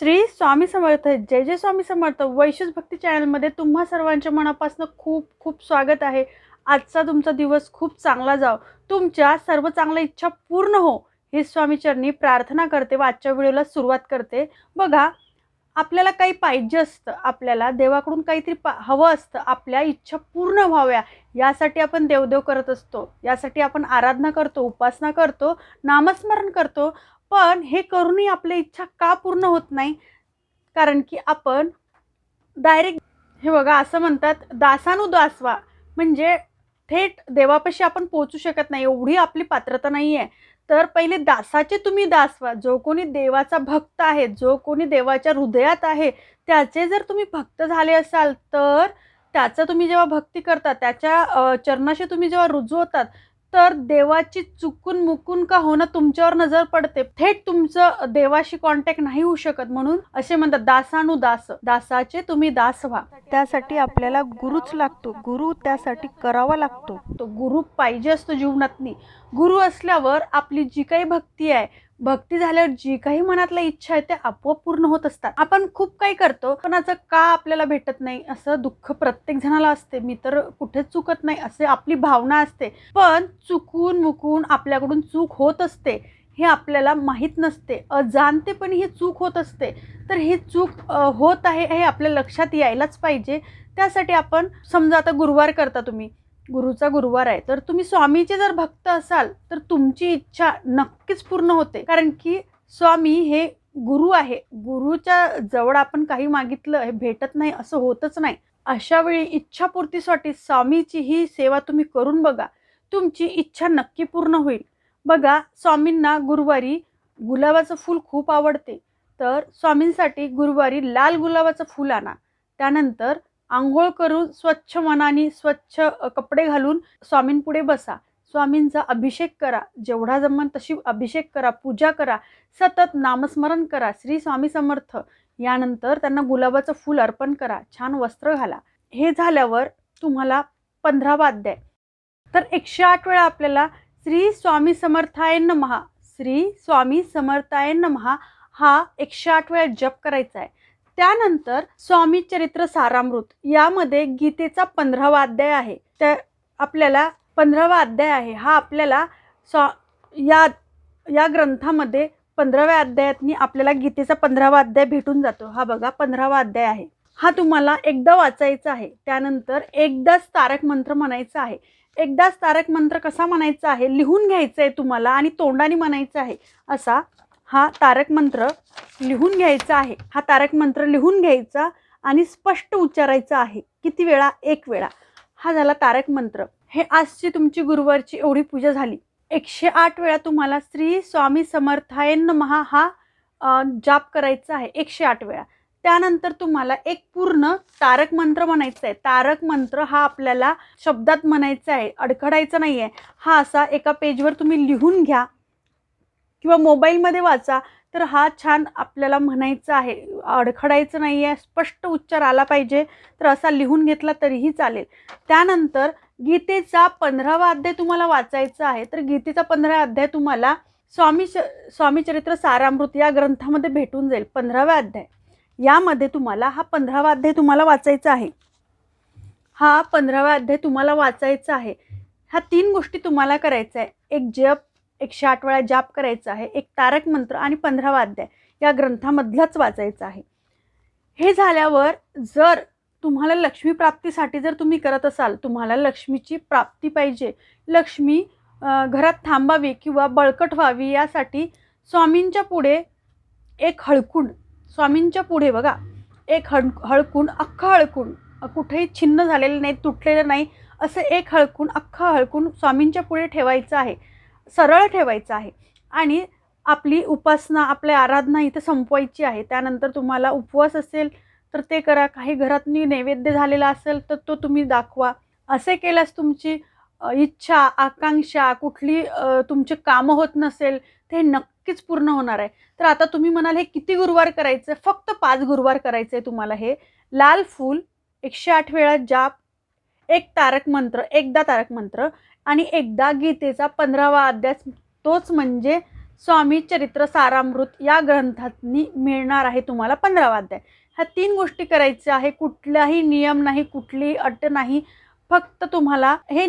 श्री स्वामी समर्थ जय जय स्वामी समर्थ. वैशुष भक्ती चॅनलमध्ये तुम्हा सर्वांच्या मनापासून खूप खूप स्वागत आहे. आजचा तुमचा दिवस खूप चांगला जाव. तुमच्या सर्व चांगल्या इच्छा पूर्ण हो. हे स्वामीचरणी प्रार्थना करते व आजच्या व्हिडिओला सुरुवात करते. बघा आपल्याला काही पाहिजे असतं आपल्याला देवाकडून काहीतरी पा हवं असतं आपल्या इच्छा पूर्ण व्हाव्या. यासाठी आपण देवदेव करत असतो. यासाठी आपण आराधना करतो उपासना करतो नामस्मरण करतो. पण हे करूनही आपल्या इच्छा का पूर्ण होत नाही? कारण की आपण डायरेक्ट हे बघा असं म्हणतात दासानुदासवा. म्हणजे थेट देवापाशी आपण पोचू शकत नाही एवढी आपली पात्रता नाही आहे तर पहिले दासाचे तुम्ही दास व्हा जो कोणी देवाचा भक्त आहे जो कोणी देवाच्या हृदयात आहे त्याचे जर तुम्ही भक्त झाले असाल तर त्याचं तुम्ही जेव्हा भक्ती करता त्याच्या चरणाशी तुम्ही जेव्हा रुजू होतात तर देवाची चुकून मुकून का होणं तुमच्यावर नजर पडते? थेट तुमचं देवाशी कॉन्टॅक्ट नाही होऊ शकत म्हणून असे म्हणतात दासानुदास दासाचे तुम्ही दास व्हा. त्यासाठी आपल्याला गुरुच लागतो. गुरु त्यासाठी करावा लागतो. तो गुरु पाहिजे असतो जीवनातनी. गुरु असल्यावर आपली जी काही भक्ती आहे भक्ती झाल्यावर जी काही मनातल्या इच्छा आहे त्या आपोआप पूर्ण होत असतात. आपण खूप काही करतो पण असं का आपल्याला भेटत नाही असं दुःख प्रत्येक जणाला असते. मी तर कुठेच चुकत नाही असे आपली भावना असते. पण चुकून मुकून आपल्याकडून चूक होत असते हे आपल्याला माहीत नसते. अजाणतेपणी ही चूक होत असते. तर ही चूक होत आहे हे आपल्या लक्षात यायलाच पाहिजे. त्यासाठी आपण समजा आता गुरुवार करता तुम्ही गुरुचा गुरुवार आहे. तर तुम्ही स्वामीचे जर भक्त असाल तर तुमची इच्छा नक्कीच पूर्ण होते. कारण की स्वामी हे गुरु आहे. गुरुच्या जवळ आपण काही मागितलं हे भेटत नाही असं होतच नाही. अशा वेळी इच्छापूर्तीसाठी स्वामीची ही सेवा तुम्ही करून बघा. तुमची इच्छा नक्की पूर्ण होईल. बघा स्वामींना गुरुवारी गुलाबाचं फूल खूप आवडते. तर स्वामींसाठी गुरुवारी लाल गुलाबाचं फूल आणा. त्यानंतर आंघोळ करून स्वच्छ मनाने स्वच्छ कपडे घालून स्वामींपुढे बसा. स्वामींचा अभिषेक करा. जेवढा जमन तशी अभिषेक करा पूजा करा सतत नामस्मरण करा श्री स्वामी समर्थ. यानंतर त्यांना गुलाबाचं फूल अर्पण करा छान वस्त्र घाला. हे झाल्यावर तुम्हाला पंधरा वाद्य आहे तर एकशे आठ वेळा आपल्याला श्री स्वामी समर्थाय नमहा श्री स्वामी समर्थाय नमहा हा एकशे आठ वेळा जप करायचा आहे. त्यानंतर स्वामी चरित्र सारामृत यामध्ये गीतेचा पंधरावा अध्याय आहे. त्या आपल्याला पंधरावा अध्याय आहे. हा आपल्याला स्वा या या ग्रंथामध्ये पंधराव्या अध्यायातनी आपल्याला गीतेचा पंधरावा अध्याय भेटून जातो. हा बघा पंधरावा अध्याय आहे. हा तुम्हाला एकदा वाचायचा आहे. त्यानंतर एकदाच तारक मंत्र म्हणायचा आहे. एकदाच तारक मंत्र कसा म्हणायचा आहे? लिहून घ्यायचं आहे तुम्हाला आणि तोंडाने म्हणायचं आहे. असा हा तारक मंत्र लिहून घ्यायचा आहे. हा तारक मंत्र लिहून घ्यायचा आणि स्पष्ट उच्चारायचा आहे. किती वेळा? एक वेळा. हा झाला तारक मंत्र. हे आजची तुमची गुरुवारची एवढी पूजा झाली. एकशे आठ वेळा तुम्हाला श्री स्वामी समर्थायन महा हा जाप करायचा आहे. एकशे आठ वेळा. त्यानंतर तुम्हाला एक पूर्ण तारक मंत्र म्हणायचा आहे. तारक मंत्र हा आपल्याला शब्दात म्हणायचा आहे. अडखडायचा नाही आहे हा असा एका पेजवर तुम्ही लिहून घ्या. किंवा मोबाईलमध्ये वाचा तर हा छान आपल्याला म्हणायचा आहे अडखडायचं नाही आहे स्पष्ट उच्चार आला पाहिजे तर असा लिहून घेतला तरीही चालेल. त्यानंतर गीतेचा पंधरावा अध्याय तुम्हाला वाचायचा आहे तर गीतेचा पंधरा अध्याय तुम्हाला स्वामी च स्वामीचरित्र सारामृत या ग्रंथामध्ये भेटून जाईल पंधरावा अध्याय. यामध्ये तुम्हाला हा पंधरावा अध्याय तुम्हाला वाचायचा आहे. हा पंधरावा अध्याय तुम्हाला वाचायचा आहे. ह्या तीन गोष्टी तुम्हाला करायचं आहे. एक जप एकशे आठ वेळा जाप करायचा आहे एक तारक मंत्र आणि पंधरावा अध्याय या ग्रंथामधलाच वाचायचा आहे. हे झाल्यावर जर तुम्हाला लक्ष्मी प्राप्तीसाठी जर तुम्ही करत असाल तुम्हाला लक्ष्मीची प्राप्ती पाहिजे. लक्ष्मी घरात थांबावी किंवा बळकट व्हावी यासाठी स्वामींच्या पुढे एक हळकुंड स्वामींच्या पुढे बघा एक हळ हळकुंड अख्खं हळकुंड कुठेही छिन्न झालेलं नाही तुटलेलं नाही असं एक हळकुंड अख्खं हळकुंड स्वामींच्या पुढे ठेवायचं आहे. सरळ ठेवायचं आहे. आणि आपली उपासना आपली आराधना इथं संपवायची आहे. त्यानंतर तुम्हाला उपवास असेल तर ते करा. काही घरातनी नैवेद्य झालेला असेल तर तो तुम्ही दाखवा. असे केल्यास तुमची इच्छा आकांक्षा कुठली तुमचे कामं होत नसेल ते नक्कीच पूर्ण होणार आहे. तर आता तुम्ही म्हणाल हे किती गुरुवार करायचं फक्त पाच गुरुवार करायचं आहे तुम्हाला हे. लाल फूल एकशे आठ वेळा जाप एक तारक मंत्र एकदा तारक मंत्र आणि एकदा गीतेचा पंधरावा अध्याय तोच म्हणजे स्वामी चरित्र सारामृत या ग्रंथातनी मिळणार आहे तुम्हाला पंधरावा अध्याय. ह्या तीन गोष्टी करायच्या आहे कुठलाही नियम नाही कुठलीही अट नाही फक्त तुम्हाला हे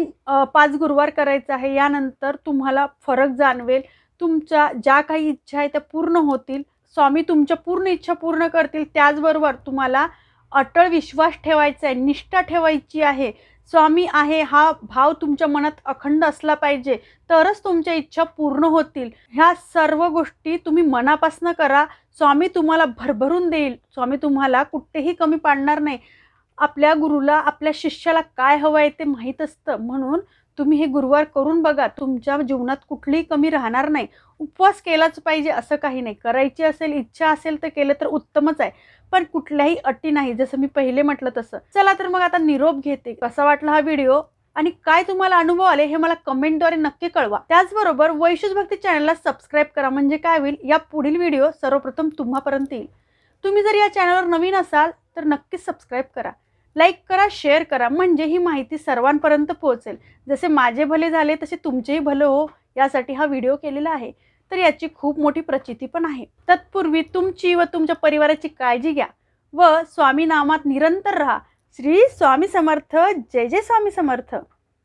पाच गुरुवार करायचं आहे यानंतर तुम्हाला फरक जाणवेल तुमच्या ज्या काही इच्छा आहे त्या पूर्ण होतील स्वामी तुमच्या पूर्ण इच्छा पूर्ण करतील त्याचबरोबर तुम्हाला अटळ विश्वास ठेवायचा आहे निष्ठा ठेवायची आहे स्वामी आहे हा भाव तुमच्या मनात अखंड असला पाहिजे तरच तुमच्या इच्छा पूर्ण होतील. ह्या सर्व गोष्टी तुम्ही मनापासून करा. स्वामी तुम्हाला भरभरून देईल. स्वामी तुम्हाला कुठेही कमी पाडणार नाही. आपल्या गुरुला आपल्या शिष्याला काय हवं आहे ते माहीत असतं. म्हणून तुम्ही हे गुरुवार करून बघा तुमच्या जीवनात कुठलीही कमी राहणार नाही. उपवास केलाच पाहिजे असं काही नाही. करायची असेल इच्छा असेल तर केलं तर उत्तमच आहे. पण कुठल्याही अटी नाही. जसं मी पहिले म्हटलं तसं. चला तर मग आता निरोप घेते. कसा वाटला हा व्हिडिओ आणि काय तुम्हाला अनुभव आले हे मला कमेंटद्वारे नक्की कळवा. त्याचबरोबर वैशुष भक्ती चॅनलला सबस्क्राईब करा म्हणजे काय होईल? या पुढील व्हिडिओ सर्वप्रथम तुम्हापर्यंत येईल. तुम्ही जर या चॅनलवर नवीन असाल तर नक्कीच सबस्क्राईब करा. लाईक करा शेअर करा. म्हणजे ही माहिती सर्वांपर्यंत पोहोचेल. जसे माझे भले झाले तसे तुमचेही भले हो यासाठी हा व्हिडिओ केलेला आहे. तर याची खूप मोठी प्रचिती पण आहे. तत्पूर्वी तुमची व तुमच्या परिवाराची काळजी घ्या व स्वामी नामात निरंतर राहा. श्री स्वामी समर्थ. जय जय स्वामी समर्थ.